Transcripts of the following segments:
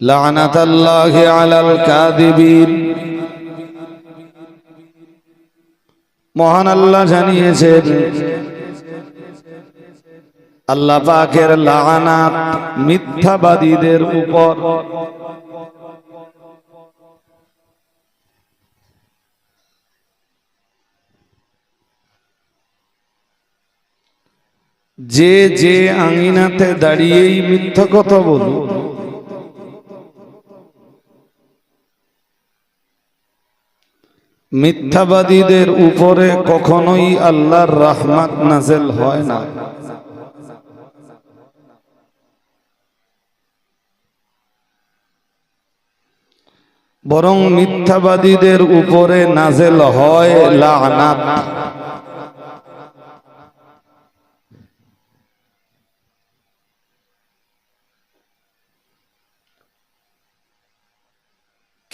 لعنة الله على الكاذبين মহান আল্লাহ জানিয়েছেন আল্লাহ পাকের লাগানাত মিথ্যাবাদীদের উপর যে যে আঙিনাতে দাঁড়িয়েই মিথ্যা কথা বলুন মিথ্যাবাদীদের উপরে কখনোই আল্লাহর রাহমাত নাজেল হয় না। বরং মিথ্যাবাদীদের উপরে নাজেল হয় লানাত।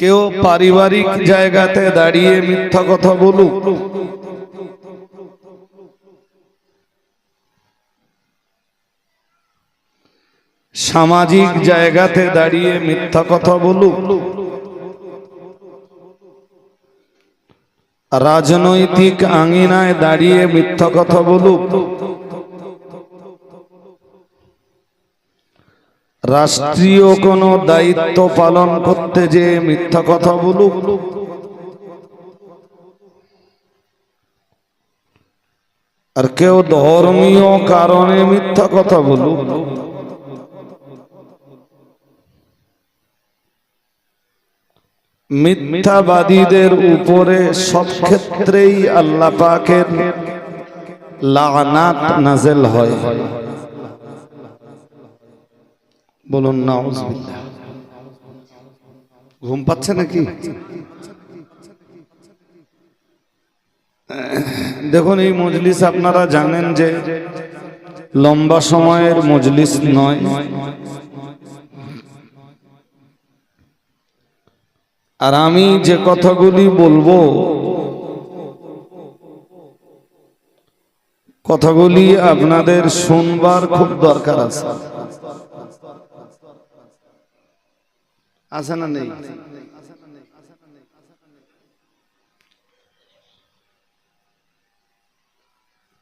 কেউ পারিবারিক জায়গাতে দাঁড়িয়ে মিথ্যা কথা বলুক। সামাজিক জায়গাতে দাঁড়িয়ে মিথ্যা কথা বলুক। রাজনৈতিক আঙিনায় দাঁড়িয়ে মিথ্যা কথা বলুক। রাষ্ট্রীয় কোনো দায়িত্ব পালন করতে যে মিথ্যা কথা বলুক। আর কেউ ধর্মীয় কারণে মিথ্যা কথা বলুক। মিথ্যাবাদীদের উপরে সব ক্ষেত্রেই আল্লাহ পাকের লানাত নাজেল হয়। বলুন না ঘুম পাচ্ছে নাকি? দেখুন, এই মজলিস আপনারা জানেন যে লম্বা সময়ের মজলিস নয়। আর আমি যে কথাগুলি বলব, কথাগুলি আপনাদের শুনবার খুব দরকার আছে। আছে না নেই।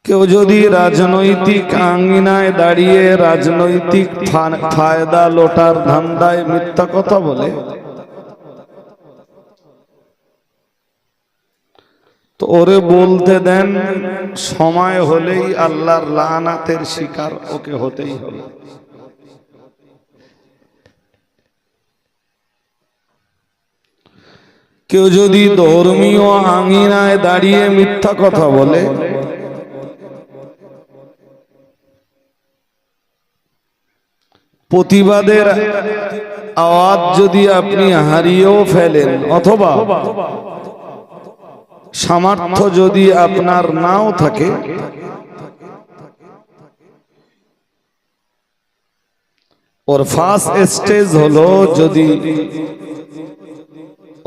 কেউ যদি রাজনৈতিক আঙ্গিনায় দাঁড়িয়ে রাজনৈতিক ফায়দা লোটার ধান্দায় মিথ্যা কথা বলে, তো ওরে বলতে দেন, সময় হলেই আল্লাহর লানাতের শিকার ওকে হতেই হবে। কেউ যদি ধর্মীয় আঙিনায় দাঁড়িয়ে মিথ্যা কথা বলে। প্রতিবাদের আওয়াজ যদি আপনি হারিয়েও ফেলেন, অথবা সামর্থ্য যদি আপনার নাও থাকে, ওর ফার্স্ট স্টেজ হলো যদি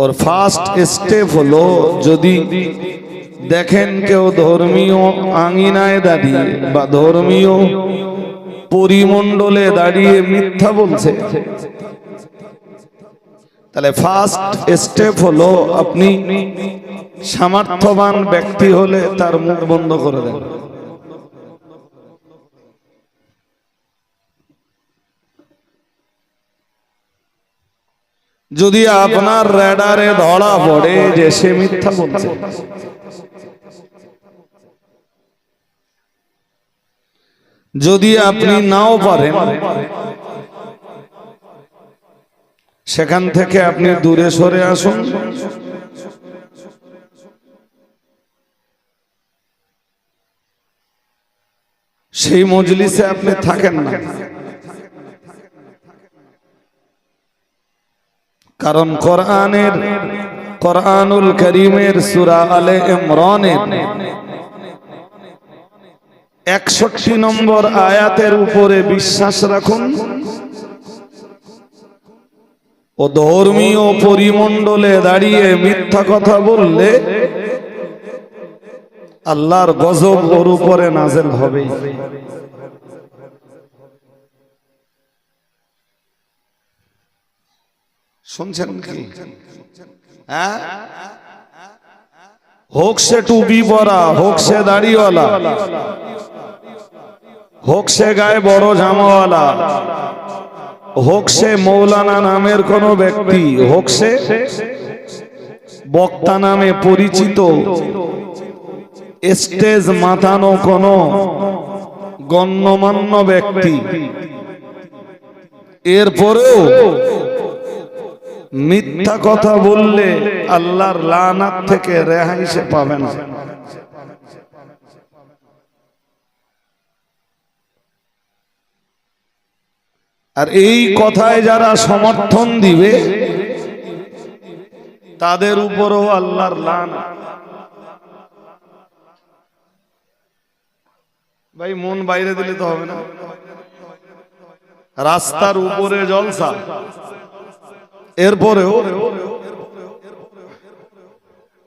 ওর ফার্স্ট স্টেপ হলো যদি দেখেন কেউ ধর্মীয় আঙিনায় দাঁড়িয়ে বা ধর্মীয় পরিমণ্ডলে দাঁড়িয়ে মিথ্যা বলছে, তাহলে ফার্স্ট স্টেপ হলো আপনি সামর্থ্যবান ব্যক্তি হলে তার মুখ বন্ধ করে দেন। যদি আপনার রেডারে ধরা পড়ে যে সে মিথ্যা বলছে। যদি আপনি নাও পারেন, সেখান থেকে আপনি দূরে সরে আসুন। সেই মজলিসে আপনি থাকেন না। কারণ কোরআনের, কোরআনুল করিমের সুরা আলে ইমরানের একষট্টি নম্বর আয়াতের উপরে বিশ্বাস রাখুন। ও ধর্মীয় পরিমণ্ডলে দাঁড়িয়ে মিথ্যা কথা বললে আল্লাহর গজব ওর উপরে নাজেল হবে। শুনছেন কি? হ্যাঁ? হোক সে টুপি পরা, হোক সে দাড়িওয়ালা, হোক সে গায়ে বড় জামাওয়ালা হোক সে মৌলানা নামের কোন ব্যক্তি, হোক সে বক্তা নামে পরিচিত, স্টেজ মাতানো কোন গণ্যমান্য ব্যক্তি। এরপরেও মিথ্যা কথা বললে আল্লাহর লানাত থেকে রেহাই সে পাবে না। আর এই কথায় যারা সমর্থন দিবে, তাদের উপরও আল্লাহর লান ভাই, মন বাইরে দিলে তো হবে না। রাস্তার উপরে জলসা। এরপরেও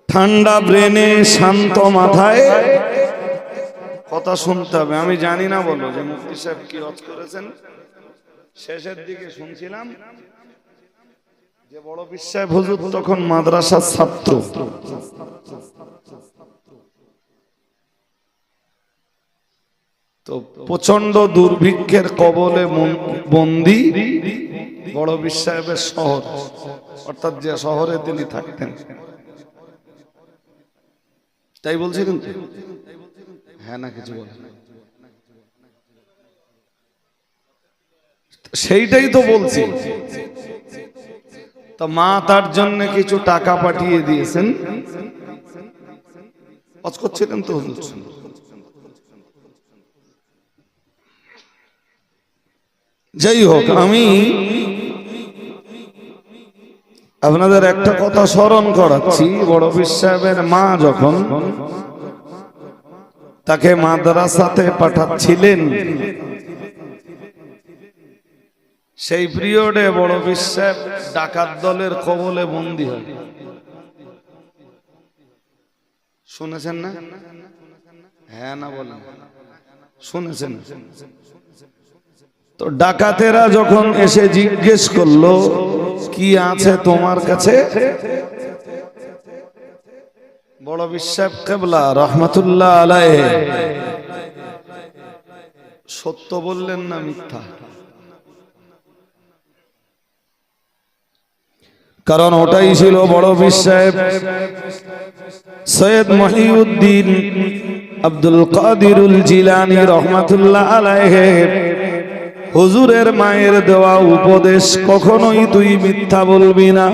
ঠান্ডা ব্রেনে শান্ত মাথায় কথা শুনতে হবে। আমি জানি না বলো যে মুফতি সাহেব কি রচ করেছেন। শেষের দিকে শুনছিলাম যে বড় বিশ্বায় হুজুর তখন মাদ্রাসার ছাত্র। তো প্রচণ্ড দুর্ভিক্ষের কবলে বন্দি। বড় বিশ্বাহের শহর। অর্থাৎ যে শহরে তিনি থাকতেন। তাই বলছিলেন তো? হ্যাঁ না, কিছু বলেন সেইটাই তো বলছি। তা মা তার জন্য কিছু টাকা পাঠিয়ে দিয়েছেন। অজ করছিলেন তো যাই হোক, আমি আপনাদের একটা কথা স্মরণ করাচ্ছি, বড় সাহেবের মা যখন তাকে মাদ্রাসাতে পাঠাচ্ছিলেন, সেই পিরিয়ডে বড় বিশ্বাস ডাকাত দলের কবলে বন্দী হয়। শুনেছেন না? হ্যাঁ না বলেন। শুনেছেন? তো ডাকাতেরা যখন এসে জিজ্ঞেস করল, কি আছে তোমার কাছে? বড় বিশ্বাস কেবলা রহমতুল্লাহ আলাই সত্য বললেন না মিথ্যা? কারণ ওটাই ছিল বড় বিশ্বাস সৈয়দ মহিউদ্দিন আব্দুল কাদিরুল জিলানি রহমাতুল্লাহ আলাইহের হুজুরের মায়ের দেওয়া উপদেশ কখনোই তুই মিথ্যা বলবি না।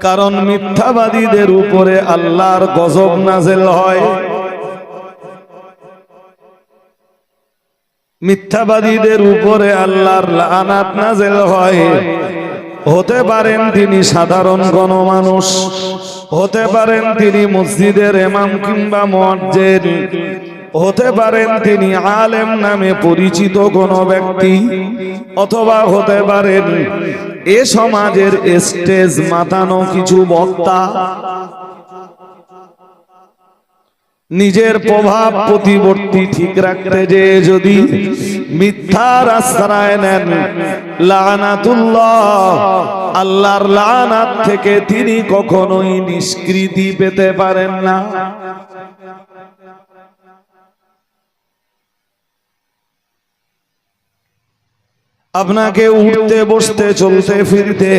কারণ মিথ্যাবাদীদের উপরে আল্লাহর গজব নাজেল হয়। মিথ্যাবাদীদের উপরে আল্লাহর লানাত নাজেল হয়। হতে পারেন তিনি সাধারণ গণমানুষ, হতে পারেন তিনি মসজিদের এমাম কিংবা মসজিদ হতে পারেন তিনি আলেম নামে পরিচিত কোন ব্যক্তি, অথবা হতে পারেন এ সমাজের স্টেজ মাতানো কিছু বক্তা। নিজের প্রভাব প্রতিবর্তী ঠিক রাখতে যে যদি মিথ্যার আশ্রয় নেন, লানাতুল্লাহ, আল্লাহর লানাত থেকে তিনি কখনোই নিষ্কৃতি পেতে পারেন না। আপনাকে উঠতে, বসতে, চলতে, ফিরতে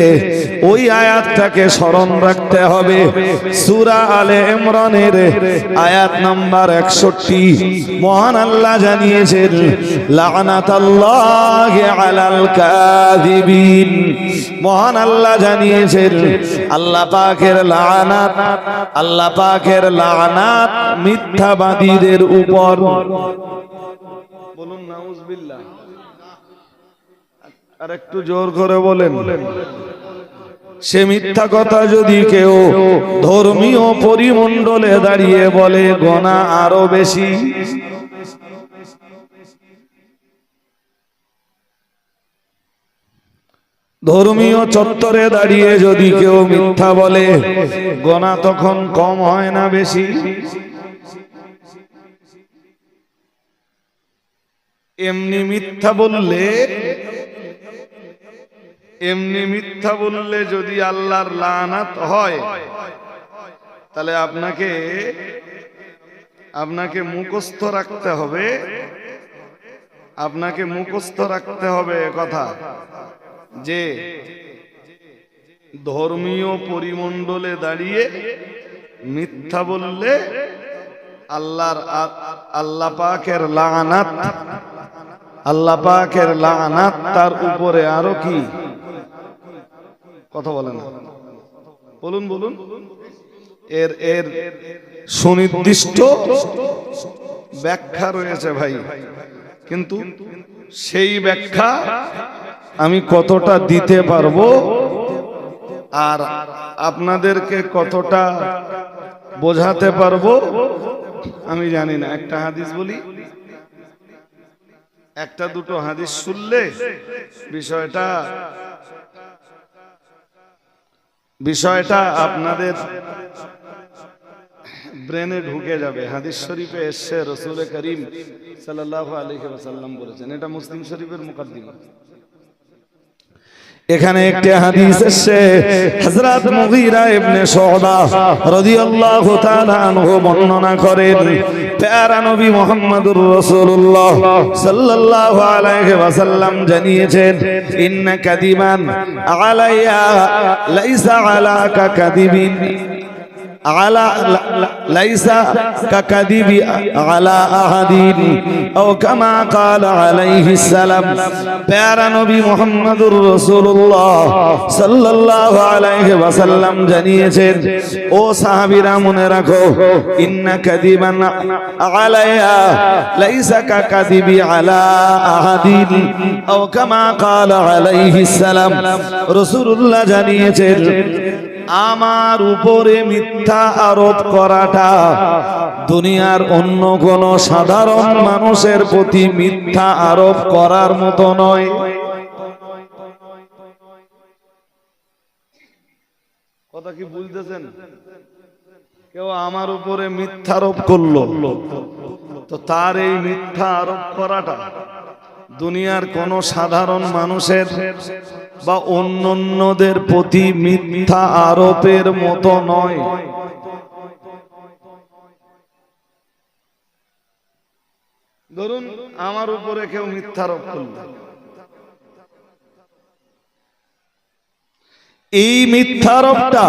ওই আয়াতটাকে স্মরণ রাখতে হবে। সুরা আলে ইমরানের আয়াত নাম্বার একষট্টি। মহান আল্লাহ জানিয়েছেন আলাল কাযিবিন। মহান আল্লাহ জানিয়েছেন, আল্লাহ পাকের লানাত, আল্লাহ পাকের লানাত মিথ্যাবাদীদের উপর। বলুন, নাউজুবিল্লাহ। আর একটু জোর করে বলেন। সে মিথ্যা কথা যদি কেউ ধর্মীয় পরিমণ্ডলে দাঁড়িয়ে বলে গনা আরও বেশি। ধর্মীয় চত্বরে দাঁড়িয়ে যদি কেউ মিথ্যা বলে গনা তখন কম হয় না বেশি। এমনি মিথ্যা বললে এমনি মিথ্যা বললে যদি আল্লাহর লানাত হয়, তাহলে আপনাকে আপনাকে মুখস্থ রাখতে হবে। আপনাকে মুখস্থ রাখতে হবে কথা যে ধর্মীয় পরিমণ্ডলে দাঁড়িয়ে মিথ্যা বললে আল্লাহর আল্লাহ পাকের লানাত, আল্লাহ পাকের লানাত তার উপরে আরও কি? কথা বলেন বলুন বলুন। এর এর সুনির্দিষ্ট ব্যাখ্যা রয়েছে ভাই। কিন্তু সেই ব্যাখ্যা আমি কতটা দিতে পারব আর আপনাদেরকে কতটা বোঝাতে পারব, আমি জানি না। একটা হাদিস বলি, একটা দুটো হাদিস শুনলে বিষয়টা বিষয়টা আপনাদের ব্রেনে ঢুকে যাবে। হাদিস শরীফে এসছে রসুল করিম সাল্লাল্লাহু আলহি আসাল্লাম বলেছেন। এটা মুসলিম শরীফের মুকাদ্দিমা। এখানে একটি হাদিস এসছে, হযরত মুগীরা ইবনে শুবা রাদিয়াল্লাহু তাআলা আনহু বর্ণনা করেন, প্যারা নবী মুহাম্মদুর রাসূলুল্লাহ সাল্লাল্লাহু আলাইহি ওয়াসাল্লাম জানিয়েছেন, ইন্না কাদিমান আলাইয়া লাইসা আলাকা কাদিবিন। আলা লাইসা কাকাদিবি আলা আহাদিন ও কামা কাল আলাইহি সালাম প্যারা নবী মোহাম্মদুর রসুল্লাহ সাল্লাল্লাহু আলাইহি ওয়াসাল্লাম জানিয়েছেন ও সাহাবীরা মনে রাখো ইন্না কাদিবান আলাইয়া লাইসা কাকাদিবি আলা আহাদিন ও কামা কাল আলাইহি সালাম রাসূলুল্লাহ জানিয়েছেন আমার উপরে মিথ্যা আরোপ করাটা দুনিয়ার অন্য কোন সাধারণ মানুষের প্রতি মিথ্যা আরোপ করার মতো নয়। কথা কি বুঝতেছেন? কেউ আমার উপরে মিথ্যা আরোপ করল, তো তার এই মিথ্যা আরোপ করাটা দুনিয়ার কোন সাধারণ মানুষের বা অন্য অন্যদের প্রতি মিথ্যা আরোপের মতো নয়। ধরুন, আমার উপরে কেউ মিথ্যা আরোপ করল। এই মিথ্যারোপটা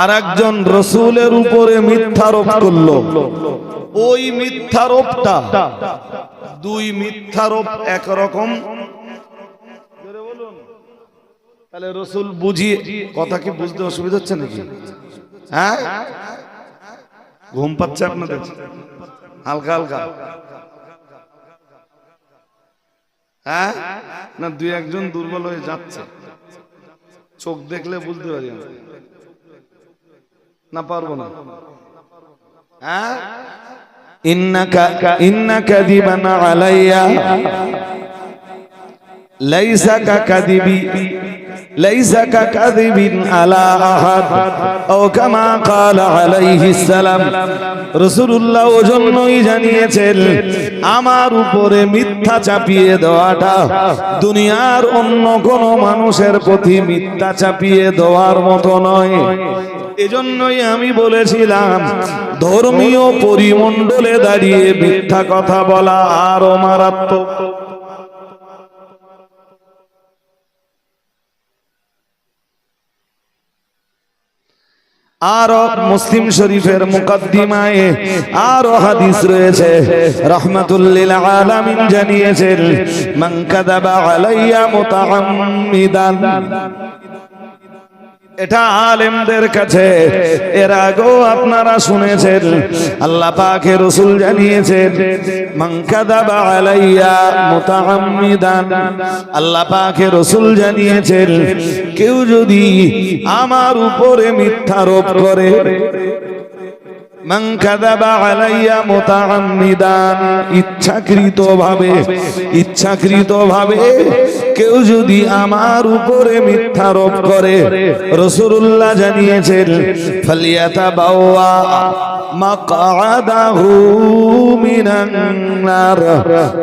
আর একজন রসুলের উপরে মিথ্যারোপ করল। ওই মিথ্যারোপটা দুই মিথ্যারোপ একরকম তাহলে রসুল বুঝিয়ে কথা কি বুঝতে অসুবিধা হচ্ছে নাকি? হ্যাঁ? ঘুম পাচ্ছে আপনাদের? হালকা হালকা। হ্যাঁ? না, দুই একজন দুর্বল হয়ে যাচ্ছে। চোখ দেখলে বুঝতে পারি না পারব না। হ্যাঁ? ইন্নাকা দিবানা আলাইয়া। লাইসা কাকাদিবি লাইসা কাকাদিবিন আলা আহাদ ও কামা قال عليه السلام রাসূলুল্লাহ ওজন্যই জানিয়েছেন আমার উপরে মিথ্যা চাপিয়ে দেওয়াটা দুনিয়ার অন্য কোন মানুষের প্রতি মিথ্যা চাপিয়ে দেওয়ার মতো নয় এজন্যই আমি বলেছিলাম ধর্মীয় পরিমণ্ডলে দাঁড়িয়ে মিথ্যা কথা বলা আরো মারাত্মক আরও মুসলিম শরীফের মুকদ্দিমায় আরও হাদিস রয়েছে। রহমাতুল্লিল আলামিন জানিয়েছেন মান কাযাবা আলাইয়া মুতাআম্মিদান। এটা আলেমদের কাছে। এর আগেও আপনারা শুনেছেন, আল্লাহ পাকে রসুল জানিয়েছেন আলাইয়া আল্লাহ পাকে রসুল জানিয়েছেন, কেউ যদি আমার উপরে মিথ্যারোপ করে মান কাযাবা আলাইয়া মুতাআম্মিদান, ইচ্ছাকৃতভাবে ইচ্ছাকৃতভাবে কেউ যদি আমার উপরে মিথ্যারোপ করে রসুল্লাহ জানিয়েছেন ফালিয়াতা মাকাদাহু মিনান নার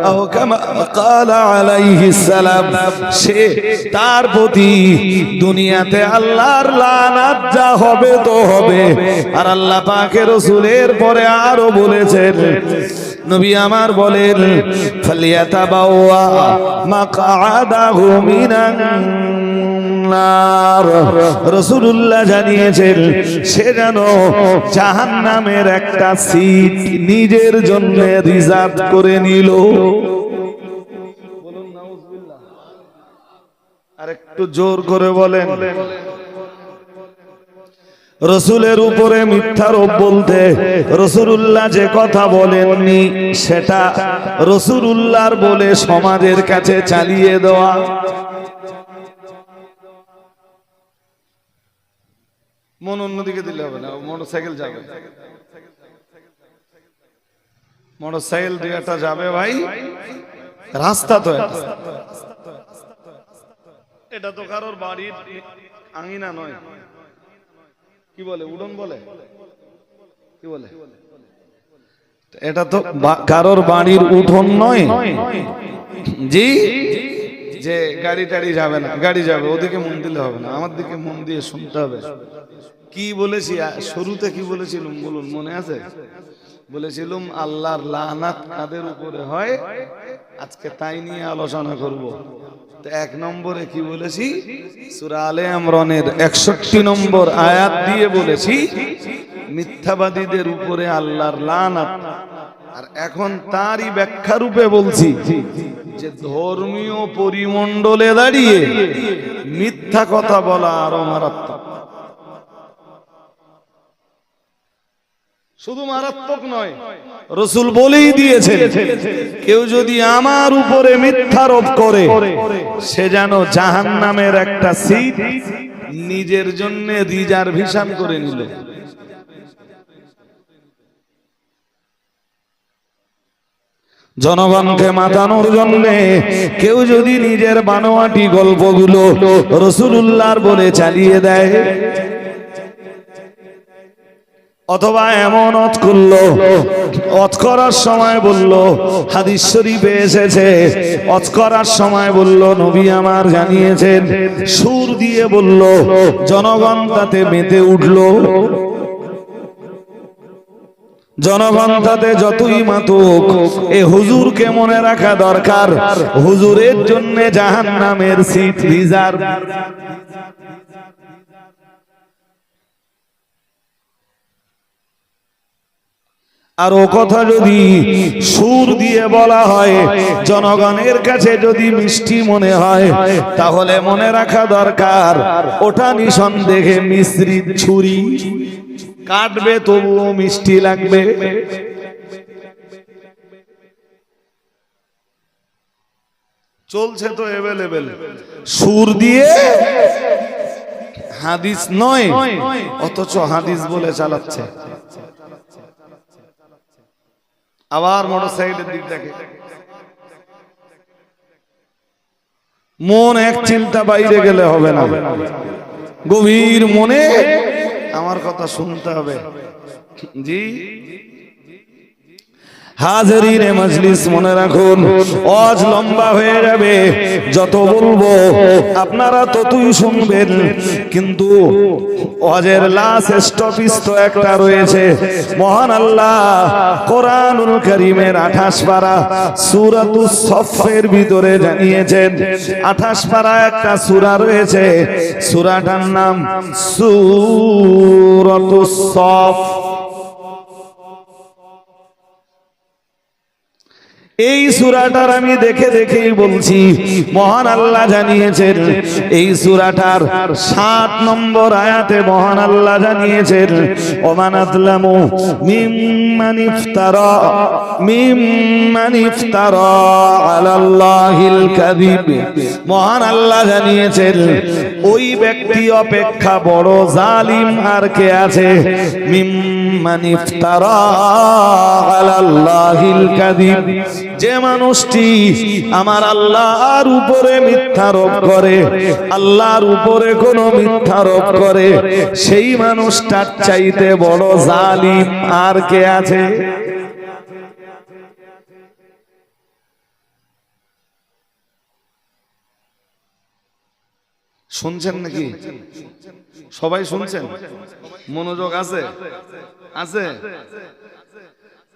আও কামা ক্বালা আলাইহিস সালাম সে তার প্রতি দুনিয়াতে আল্লাহর লানাত যা হবে তো হবে। আর আল্লাহ পাকের রসুলের পরে আরও বলেছেন, নবী আমার বলেন ফালিয়াতা বাওয়া মাকাদাহু মিনান নার রসুল্লাহ জানিয়েছেন সে যেন জাহান নামের একটা সিট নিজের জন্য রিজার্ভ করে নিল। আর একটু জোর করে বলেন। রসুলের উপরে মিথ্যারোপ বলতে রসুল্লাহ যে কথা বলেননি সেটা রসুল রসুল্লাহর বলে সমাজের কাছে চালিয়ে দেওয়া। মন অন্যদিকে দিলে হবে না মোটর সাইকেল যাবে। মোটর সাইকেল দিয়েটা যাবে ভাই। রাস্তা তো এটা। এটা তো কারোর বাড়ির আঙিনা নয়। কি বলে উডন বলে? কি বলে? এটা তো কারোর বাড়ির উঠোন নয়। জি? যে গাড়ি টাড়ি যাবে না, গাড়ি যাবে, ওদিকে মন দিলে হবে না, আমার দিকে মন দিয়ে শুনতে হবে। কি বলেছি শুরুতে কি বলেছিলাম বলুন, মনে আছে? বলেছিলাম, আল্লাহর লানাত কাদের উপরে হয়? আজকে তাই নিয়ে আলোচনা করব। তো এক নম্বরে কি বলেছি? সূরা আলে ইমরানের 61 নম্বর আয়াত দিয়ে বলেছি, মিথ্যাবাদীদের উপরে আল্লাহর লানাত। আর এখন তারই ব্যাখ্যা রূপে বলছি যে ধর্মীয় পরিমণ্ডলে দাঁড়িয়ে মিথ্যা কথা বলা আরও মারাত্মক। শুধু মারাত্মক নয়, রসুল বলেই দিয়েছেন, কেউ যদি আমার উপরে মিথ্যারোপ করে, সে যেন জাহান নামের একটা সিট নিজের জন্য রিজার্ভেশন করে নিল। জনগণকে মাতানোর জন্য কেউ যদি নিজের বানোয়াটি গল্পগুলো রসুল্লাহর বলে চালিয়ে দেয়, অথবা এমন অত করল, অত করার সময় বলল, হাদিস শরীফে এসেছে, অত করার সময় বলল, নবী আমার জানিয়েছেন, সুর দিয়ে বলল, জনগণ তাতে মেতে উঠল। জনগণ তাতে যতই মাতুক, এ হুজুরকে মনে রাখা দরকার। হুজুরের জন্য জাহান নামের সিট রিজার্ভ। আর ও কথা যদি সুর দিয়ে বলা হয়, জনগণের কাছে যদি মিষ্টি মনে হয়, তাহলে মনে রাখা দরকার, ওটা নিঃসন্দেহে মিশ্রিত ছুরি। কাটবে তবুও মিষ্টি লাগবে। চলছে তো এভেলেবেল সুর দিয়ে হাদিস নয়, অথচ হাদিস বলে চালাচ্ছে। আবার মোটর সাইকেলের দিক দেখে। মন এক চিন্তা বাইরে গেলে হবে না। গভীর মনে আমার কথা শুনতে হবে। জি। হাজারিনে মজলিস মনে রাখুন। অজ লম্বা হয়ে যাবে, যত বলব আপনারা ততই শুনবেন। কিন্তু অজের লাস্ট স্টপিস তো একটা রয়েছে। মহান আল্লাহ কোরআনুল করিমের আঠাশ পারা সুরাতুস সফের ভিতরে জানিয়েছেন। আঠাশ পারা একটা সূরা রয়েছে। সূরাটার নাম সুরাতুস সফ এই সুরাটার আমি দেখে দেখেই বলছি, মহান আল্লাহ জানিয়েছেন, এই সুরাটার সাত নম্বর আয়াতে মহান আল্লাহ জানিয়েছেন, ওমান আজলামু মিম্মান ইফতারা মিম্মান ইফতারা আলাল্লাহিল কাযিব। মহান আল্লাহ জানিয়েছেন, ওই ব্যক্তি অপেক্ষা বড় জালিম আর কে আছে? মিম্মান ইফতারা আলাল্লাহিল কাযিব। যে মানুষটি আমার আল্লাহর উপরে মিথ্যারোপ করে, আল্লাহর উপরে কোনো মিথ্যারোপ করে, সেই মানুষটার চাইতে বড় জালিম আর কে আছে? শুনছেন নাকি? সবাই শুনছেন? মনোযোগ আছে? আছে?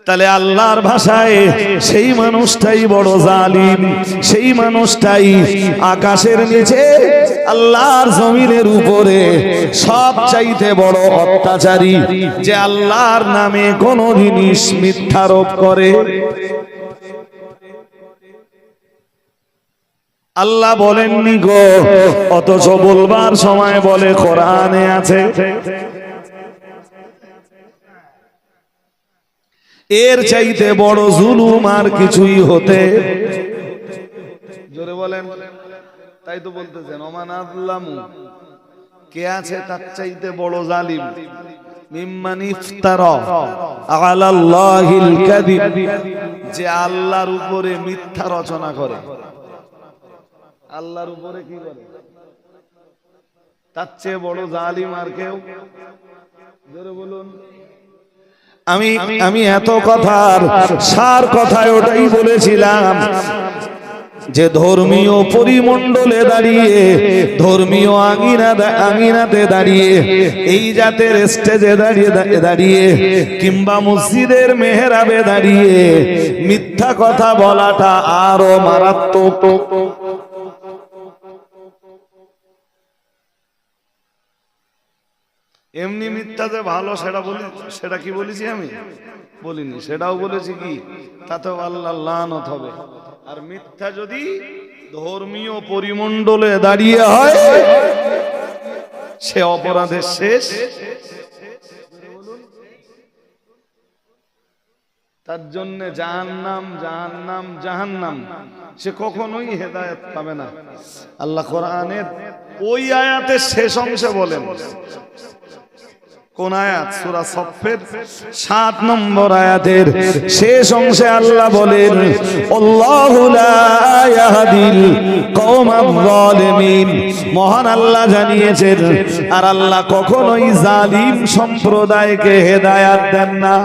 তাহলে আল্লাহর ভাষায় সেই মানুষটাই বড় জালিম, সেই মানুষটাই আকাশের নিচে আল্লাহর জমিনের উপরে সব চাইতে বড় অত্যাচারী, যে আল্লাহর নামে কোন জিনিস মিথ্যারোপ করে। আল্লাহ বলেননি গো, অথচ বলবার সময় বলে কোরআনে আছে। এর চাইতে বড় জুলুম আর কিছুই হতে জোরে বলেন। তাই তো বলতেছেন, ওমান আল্লামু কে আছে তার চাইতে বড় জালিম? মিম্মান যে আল্লাহর উপরে মিথ্যা রচনা করে। আল্লাহর উপরে কি করে? তার চেয়ে বড় জালিম আর কেউ? বলুন। আমি আমি এত কথার সার কথায় ওটাই বলেছিলাম যে ধর্মীয় পরিমণ্ডলে দাঁড়িয়ে ধর্মীয় আঙিনা আঙিনাতে দাঁড়িয়ে এই জাতের স্টেজে দাঁড়িয়ে দাঁড়িয়ে কিংবা মসজিদের মেহরাবে দাঁড়িয়ে মিথ্যা কথা বলাটা আরও মারাত্মক। এমনি মিথ্যা যে ভালো, সেটা বলি, সেটা কি বলেছি আমি? বলিনি, সেটাও বলেছি কি? তাতেও আল্লাহ লানত হবে। আর মিথ্যা যদি ধর্মীয় পরিমণ্ডলে দাঁড়িয়ে হয়, সে অপরাধের শেষ। তার জন্য জাহান্নাম জাহান্নাম জাহান্নাম, সে কখনোই হেদায়েত পাবে না। আল্লাহ কোরআনের ওই আয়াতের শেষ অংশে বলেন কোন আয়াত? সূরা সফের 7 নম্বর আয়াতের শেষ অংশে আল্লাহ বলেন, আল্লাহু লা ইয়াহদিল কওমাল যালিমিন। মহান আল্লাহ জানিয়েছেন, আর আল্লাহ কখনোই জালিম সম্প্রদায়কে হেদায়েত দেন না।